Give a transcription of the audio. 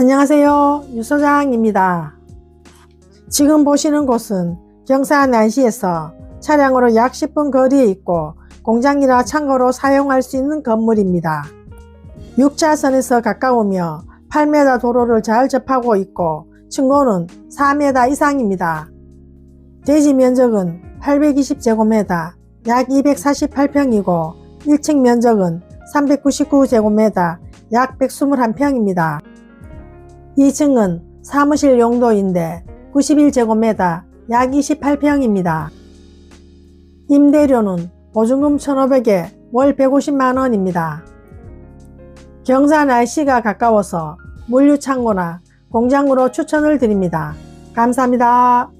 안녕하세요. 유소장입니다. 지금 보시는 곳은 경산 날시에서 차량으로 약 10분 거리에 있고 공장이나 창고로 사용할 수 있는 건물입니다. 6차선에서 가까우며 8m 도로를 잘 접하고 있고 층고는 4m 이상입니다. 대지 면적은 820제곱미터, 약 248평이고 1층 면적은 399제곱미터, 약 121평입니다. 2층은 사무실 용도인데 91제곱미터, 약 28평입니다. 임대료는 보증금 1,500에 월 150만원입니다. 경산 날씨가 가까워서 물류창고나 공장으로 추천을 드립니다. 감사합니다.